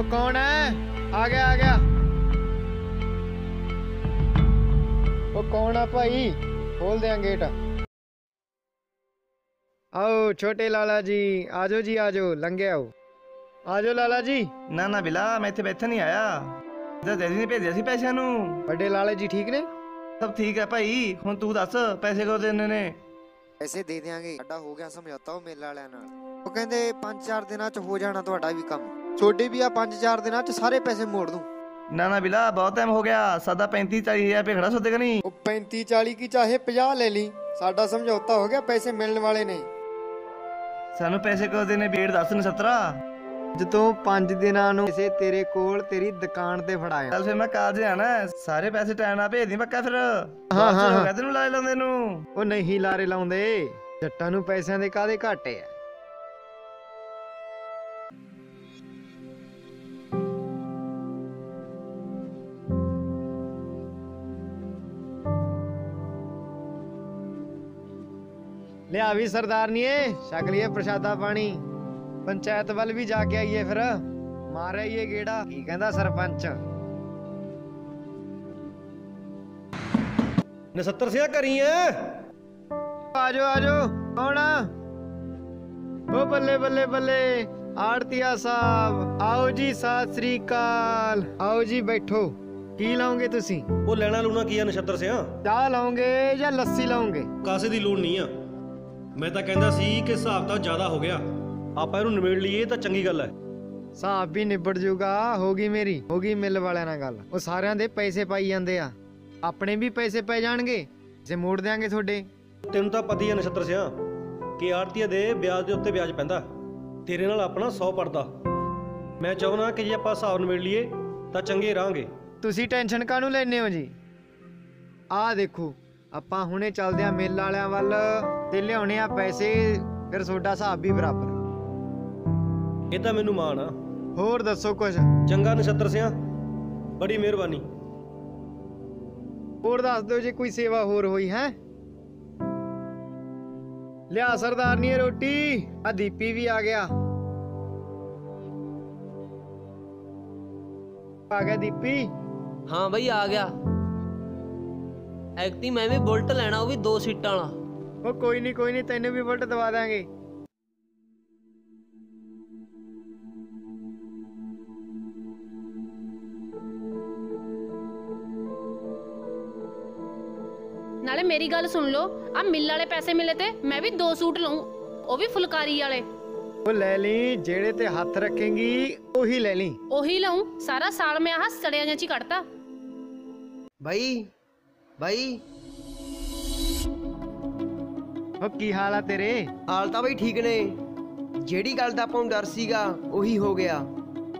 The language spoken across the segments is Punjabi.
ਉਹ ਕੌਣ ਹੈ? ਆ ਗਿਆ ਆ ਗਿਆ। ਉਹ ਕੌਣ ਆ ਭਾਈ? ਖੋਲ ਦਿਆਂ ਗੇਟ ਆਓ ਛੋਟੇ ਲਾਲਾ ਜੀ ਆਜੋ ਜੀ ਆਜੋ ਲੰਘੇ ਆਓ। ਆਜੋ ਲਾਲਾ ਜੀ। ਨਾ ਨਾ ਬਿਲਾ ਮੈਂ ਇੱਥੇ ਬੈਠਾ ਨਹੀਂ ਆਇਆ। ਜਦ ਦੇਦੀ ਨੇ ਭੇਜਿਆ ਸੀ ਪੈਸਿਆਂ ਨੂੰ। ਵੱਡੇ ਲਾਲਾ ਜੀ ਠੀਕ ਨੇ? ਸਭ ਠੀਕ ਹੈ ਭਾਈ ਹੁਣ ਤੂੰ ਦੱਸ ਪੈਸੇ ਕਦੋਂ ਦੇਣੇ ਨੇ? ਪੈਸੇ ਦੇ ਦੇਾਂਗੇ ਸਾਡਾ ਹੋ ਗਿਆ ਸਮਝੌਤਾ ਉਹ ਮੇਲੇ ਵਾਲਿਆਂ ਨਾਲ। ਉਹ ਕਹਿੰਦੇ 5-4 ਦਿਨਾਂ ਚ ਹੋ ਜਾਣਾ ਤੁਹਾਡਾ ਵੀ ਕੰਮ। ਛੋਡੇ ਵੀ ਆ 5-4 ਦਿਨਾਂ ਚ ਸਾਰੇ ਪੈਸੇ ਮੋੜ ਦੂੰ। ਨਾ ਨਾ ਬਿਲਾ ਬਹੁਤ ਟਾਈਮ ਹੋ ਗਿਆ। ਸਾਦਾ 35 40 ਹਜ਼ਾਰ ਰੁਪਏ ਖੜਾ ਸੋਦੇ ਨਹੀਂ। ਉਹ 35 40 ਕੀ ਚਾਹੇ 50 ਲੈ ਲਈ। ਸਾਡਾ ਸਮਝੌਤਾ ਹੋ ਗਿਆ ਪੈਸੇ ਮਿਲਣ ਵਾਲੇ ਨੇ। ਸਾਨੂੰ ਪੈਸੇ ਕਦੋਂ ਦੇਣੇ ਬੇੜ ਦੱਸ ਨੇ 17 ਜਦੋਂ 5 ਦਿਨਾਂ ਨੂੰ ਇਸੇ ਤੇਰੇ ਕੋਲ ਤੇਰੀ ਦੁਕਾਨ ਤੇ ਫੜਾਇਆ। ਚੱਲ ਫਿਰ ਮੈਂ ਕਾਲਜ ਆਣਾ ਹੈ। ਸਾਰੇ ਪੈਸੇ ਟਾਈਮ ਨਾਲ ਭੇਜ ਦੀ ਪੱਕਾ ਫਿਰ। ਹਾਂ, ਹਾਂ। ਕਹਿੰਦੇ ਨੂੰ ਲਾਏ ਲਾਉਂਦੇ ਨੂੰ। ਉਹ ਨਹੀਂ ਲਾਰੇ ਲਾਉਂਦੇ। ਜੱਟਾਂ ਨੂੰ ਪੈਸਿਆਂ ਦੇ ਕਾਦੇ ਘਾਟੇ ਆ? ਲਿਆ ਵੀ ਸਰਦਾਰਨੀਏ ਛਕ ਲਈਏ ਪ੍ਰਸ਼ਾਦਾ ਪਾਣੀ। ਪੰਚਾਇਤ ਵੱਲ ਵੀ ਜਾ ਕੇ ਆਈਏ ਫਿਰ। ਮਾਰ ਆਈਏ ਗੇੜਾ। ਕੀ ਕਹਿੰਦਾ ਸਰਪੰਚ? ਨਸੱਤਰ ਸਿਆ ਕਰੀ ਐ ਆਜੋ ਆਜੋ ਕੌਣ ਓ ਬੱਲੇ ਬੱਲੇ ਬੱਲੇ। ਆੜਤੀਆ ਸਾਹਿਬ ਆਓ ਜੀ ਸਤਿ ਸ੍ਰੀ ਅਕਾਲ। ਆਓ ਜੀ ਬੈਠੋ। ਕੀ ਲਾਉਂਗੇ ਤੁਸੀਂ? ਉਹ ਲੈਣਾ ਲੂਣਾ ਕੀ ਆ ਨਛੱਤਰ ਸਿਆ? ਚਾਹ ਲਾਉਂਗੇ ਜਾਂ ਲੱਸੀ ਲਾਉਂਗੇ ਕਾਸੇ ਦੀ ਲੋੜ ਨਹੀਂ ਆ। ਮੈਂ ਤਾਂ ਕਹਿੰਦਾ ਸੀ ਕਿ ਹਿਸਾਬ ਤਾਂ ਜ਼ਿਆਦਾ ਹੋ ਗਿਆ। ਆਪਾਂ ਇਹਨੂੰ ਨਿਬੇੜ ਲਈਏ ਤਾਂ ਚੰਗੀ ਗੱਲ ਐ ਹਿਸਾਬ ਵੀ ਨਿਬੜ ਜੂਗਾ ਹੋ ਗਈ ਮੇਰੀ ਹੋ ਗਈ ਮਿਲ ਵਾਲਿਆਂ ਨਾਲ ਗੱਲ। ਉਹ ਸਾਰਿਆਂ ਦੇ ਪੈਸੇ ਪਾਈ ਜਾਂਦੇ ਆ। ਆਪਣੇ ਵੀ ਪੈਸੇ ਪੈ ਜਾਣਗੇ ਜੇ ਮੋੜ ਦਿਆਂਗੇ ਤੁਹਾਡੇ। ਤੈਨੂੰ ਤਾਂ ਪਤਾ ਹੀ ਆ ਨਛੱਤਰ ਸਿਆ ਕਿ ਆੜਤੀਆ ਦੇ ਵਿਆਜ ਦੇ ਉੱਤੇ ਵਿਆਜ ਪੈਂਦਾ। ਤੇਰੇ ਨਾਲ ਆਪਣਾ 100 ਪੜਦਾ। ਮੈਂ ਚਾਹੁੰਦਾ ਕਿ ਜੇ ਆਪਾਂ ਹਿਸਾਬ ਨਿਬੇੜ ਲਈਏ ਤਾਂ ਚੰਗੇ ਰਾਂਗੇ ਤੁਸੀਂ ਟੈਨਸ਼ਨ ਕਾਹਨੂੰ ਲੈਨੇ ਹੋ ਜੀ? ਆਹ ਦੇਖੋ ਆਪਾਂ ਹੁਣੇ ਚੱਲਦੇ ਆ ਮੇਲ ਵਾਲਿਆਂ ਵੱਲ। ਤੇ ਲਿਆਉਣੇ ਆ ਪੈਸੇ ਫਿਰ ਤੁਹਾਡਾ ਹਿਸਾਬ ਵੀ ਬਰਾਬਰ ਇਹ ਤਾਂ ਮੈਨੂੰ ਮਾਣ ਆ। ਹੋਰ ਦੱਸੋ ਕੁਝ ਚੰਗਾ ਨਛੱਤਰ ਸਿਆ ਬੜੀ ਮਿਹਰਬਾਨੀ। ਹੋਰ ਦੱਸ ਦਿਓ ਜੇ ਕੋਈ ਸੇਵਾ ਹੋਰ ਹੋਈ ਹੈ? ਲਿਆ ਸਰਦਾਰਨੀ ਰੋਟੀ ਆ ਦੀਪੀ ਵੀ ਆ ਗਿਆ। ਆ ਗਿਆ ਦੀਪੀ? ਹਾਂ ਬਈ ਆ ਗਿਆ। ਐਕਟੀ ਮੈਂ ਵੀ ਬੁਲਟ ਲੈਣਾ ਉਹ ਵੀ ਦੋ ਸੀਟਾਂ ਵਾਲਾ। ਉਹ ਕੋਈ ਨਹੀਂ ਕੋਈ ਨਹੀਂ ਤੈਨੂੰ ਵੀ ਵੋਟ ਦਵਾ ਦਾਂਗੇ। ਨਾਲੇ ਮੇਰੀ ਗੱਲ ਸੁਣ ਲਓ ਆ ਮਿੱਲ ਵਾਲੇ ਪੈਸੇ ਮਿਲੇ ਤੇ ਮੈਂ ਵੀ ਦੋ ਸੂਟ ਲਵਾਂ ਉਹ ਵੀ ਫੁਲਕਾਰੀ ਵਾਲੇ। ਉਹ ਲੈ ਲਈ ਜਿਹੜੇ ਤੇ ਹੱਥ ਰੱਖੇਂਗੀ ਉਹੀ ਲੈ ਲਈ। ਉਹੀ ਲਵਾਂ ਸਾਰਾ ਸਾਲ ਮੈਂ ਆਹ ਸੜਿਆਂ ਜਿਹਾ ਚ ਹੀ ਕੱਢਤਾ। ਬਾਈ ਬਾਈ ਉਹ ਕੀ ਹਾਲ ਆ ਤੇਰੇ? ਹਾਲ ਤਾਂ ਬਈ ਠੀਕ ਨੇ। ਜਿਹੜੀ ਗੱਲ ਦਾ ਆਪਾਂ ਨੂੰ ਡਰ ਸੀਗਾ ਉਹੀ ਹੋ ਗਿਆ।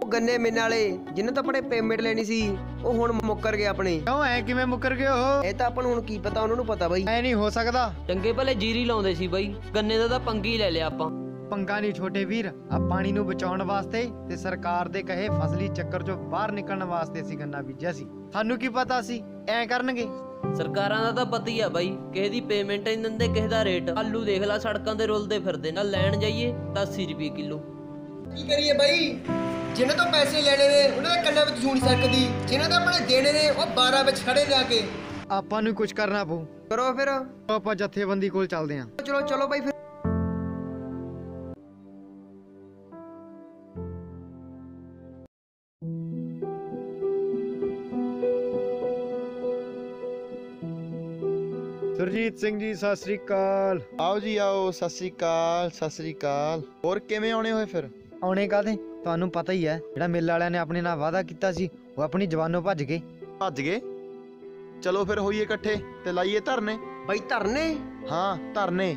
ਉਹ ਗੰਨੇ ਮਿੰਨ ਵਾਲੇ ਜਿਨ੍ਹਾਂ ਤੋਂ ਆਪਣੇ ਪੇਮੈਂਟ ਲੈਣੀ ਸੀ ਉਹ ਹੁਣ ਮੁੱਕਰ ਗਏ ਆਪਣੇ। ਕਿਉਂ ਐ ਕਿਵੇਂ ਮੁੱਕਰ ਗਏ ਉਹ? ਇਹ ਤਾਂ ਆਪਾਂ ਨੂੰ ਹੁਣ ਕੀ ਪਤਾ ਉਹਨਾਂ ਨੂੰ ਪਤਾ ਬਾਈ। ਐ ਨਹੀਂ ਹੋ ਸਕਦਾ। ਚੰਗੇ ਭਲੇ ਜੀਰੀ ਲਾਉਂਦੇ ਸੀ ਬਈ। ਗੰਨੇ ਦਾ ਤਾਂ ਪੰਗੀ ਲੈ ਲਿਆ ਆਪਾਂ। ਪੰਗਾ ਨਹੀਂ ਛੋਟੇ ਵੀਰ ਆ ਪਾਣੀ ਨੂੰ ਬਚਾਉਣ ਵਾਸਤੇ ਤੇ ਸਰਕਾਰ ਦੇ ਕਹੇ ਫਸਲੀ ਚੱਕਰ ਚੋਂ ਬਾਹਰ ਨਿਕਲਣ ਵਾਸਤੇ ਅਸੀਂ ਗੰਨਾ ਬੀਜਿਆ ਸੀ। ਸਾਨੂੰ ਕੀ ਪਤਾ ਸੀ? ਐ ਕਰਨਗੇ। ਸਰਕਾਰਾਂ ਦਾ ਤਾਂ ਪਤਾ ਹੀ ਆ ਬਾਈ। ਕਿਸੇ ਦੀ ਪੇਮੈਂਟ ਨਹੀਂ ਦਿੰਦੇ ਕਿਸੇ ਦਾ ਰੇਟ ਆਲੂ ਦੇਖ ਲੈ ਸੜਕਾਂ ਤੇ ਰੁਲਦੇ ਫਿਰਦੇ। ਨਾਲ ਲੈਣ ਜਾਈਏ ਤਾਂ 80 ਰੁਪਏ ਕਿਲੋ। ਕੀ ਕਰੀਏ ਬਾਈ? ਜਿਨ੍ਹਾਂ ਤੋਂ ਪੈਸੇ ਲੈਣੇ ਨੇ ਉਹਨਾਂ ਦੇ ਕੰਨਾਂ ਵਿੱਚ ਜੂਣ ਸਕਦੀ। ਜਿਨ੍ਹਾਂ ਦੇ ਆਪਣੇ ਦੇਣੇ ਨੇ ਉਹ 12 ਵਿੱਚ ਖੜੇ ਲਿਆ ਕੇ। ਆਪਾਂ ਨੂੰ ਕੁਝ ਕਰਨਾ ਪਊ। ਕਰੋ ਫਿਰ। ਆਪਾਂ ਜਥੇਬੰਦੀ ਕੋਲ ਚੱਲਦੇ ਆਂ। ਚਲੋ ਚਲੋ ਬਾਈ ਫਿਰ। ਸੁਰਜੀਤ ਸਿੰਘ ਜੀ ਸਤਿ ਸ੍ਰੀ ਅਕਾਲ। ਆਓ ਜੀ ਆਓ ਸਤਿ ਸ੍ਰੀ ਅਕਾਲ ਸਤਿ ਸ੍ਰੀ ਅਕਾਲ। ਹੋਰ ਕਿਵੇਂ ਆਉਣੇ ਹੋਏ ਫਿਰ? ਆਉਣੇ ਕਾਦੇ ਤੁਹਾਨੂੰ ਪਤਾ ਹੀ ਹੈ ਜਿਹੜਾ ਮਿੱਲ ਵਾਲਿਆਂ ਨੇ ਆਪਣੇ ਨਾਲ ਵਾਅਦਾ ਕੀਤਾ ਸੀ ਉਹ ਆਪਣੀ ਜਵਾਨੋਂ ਭੱਜ ਗਏ। ਭੱਜ ਗਏ? ਚਲੋ ਫਿਰ ਹੋਈਏ ਇਕੱਠੇ ਤੇ ਲਾਈਏ ਧਰਨੇ। ਬਾਈ ਧਰਨੇ? ਹਾਂ ਧਰਨੇ।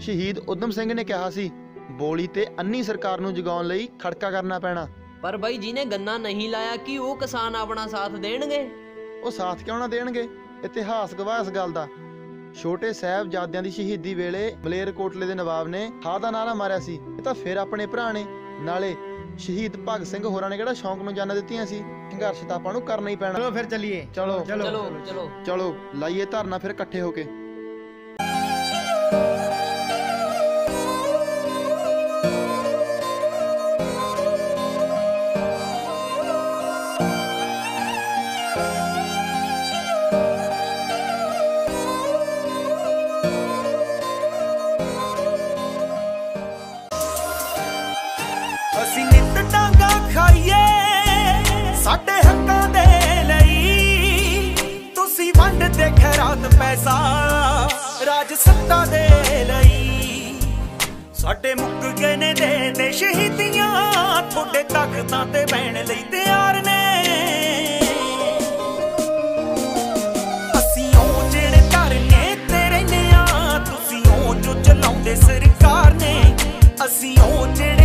ਸ਼ਹੀਦ ਉਦਮ ਸਿੰਘ ਨੇ ਕਿਹਾ ਸੀ ਬੋਲੀ ਤੇ ਅੰਨੀ ਸਰਕਾਰ ਨੂੰ ਜਗਾਉਣ ਲਈ ਖੜਕਾ ਕਰਨਾ ਪੈਣਾ। ਪਰ ਬਾਈ ਜਿਹਨੇ ਗੰਨਾ ਨਹੀਂ ਲਾਇਆ ਕੀ ਉਹ ਕਿਸਾਨ ਆਪਣਾ ਸਾਥ ਦੇਣਗੇ? ਉਹ ਸਾਥ ਕਿਉਂ ਨਾ ਦੇਣਗੇ? ਇਤਿਹਾਸ ਗਵਾਹ ਇਸ ਗੱਲ ਦਾ। ਛੋਟੇ ਸਾਹਿਬਜ਼ਾਦਿਆਂ ਦੀ ਸ਼ਹੀਦੀ ਵੇਲੇ ਮਲੇਰਕੋਟਲੇ ਦੇ ਨਵਾਬ ਨੇ ਹਾਹ ਦਾ ਨਾਰਾ ਮਾਰਿਆ ਸੀ। ਇਹ ਤਾਂ ਫਿਰ ਆਪਣੇ ਭਰਾ ਨੇ। ਨਾਲੇ ਸ਼ਹੀਦ ਭਗਤ ਸਿੰਘ ਹੋਰਾਂ ਨੇ ਕਿਹੜਾ ਸ਼ੌਂਕ ਨੂੰ ਜਾਨਾਂ ਦਿੱਤੀਆਂ ਸੀ? ਸੰਘਰਸ਼ ਤਾਂ ਆਪਾਂ ਨੂੰ ਕਰਨਾ ਹੀ ਪੈਣਾ। ਚਲੋ ਫਿਰ ਚੱਲੀਏ। ਚਲੋ। ਚਲੋ ਚਲੋ। ਚਲੋ ਲਾਈਏ ਧਰਨਾ ਫਿਰ ਇਕੱਠੇ ਹੋ ਕੇ। ਸਾਡੇ ਹੱਕਾਂ ਦੇ ਲਈ। ਤੁਸੀਂ ਮੁੱਕ ਗਏ ਨੇ ਦੇ ਦੇ ਸ਼ਹੀਦੀਆਂ, ਤੁਹਾਡੇ ਤਖਤਾਂ ਤੇ ਬਹਿਣ ਲਈ ਤਿਆਰ ਨੇ। ਅਸੀਂ ਉਹ ਜਿਹੜੇ ਧਰਨੇ ਤੇ ਰਹਿੰਦੇ ਆ ਤੁਸੀਂ ਉਹ ਜੋ ਚਲਾਉਂਦੇ ਸਰਕਾਰ ਨੇ। ਅਸੀਂ ਉਹ ਜਿਹੜੇ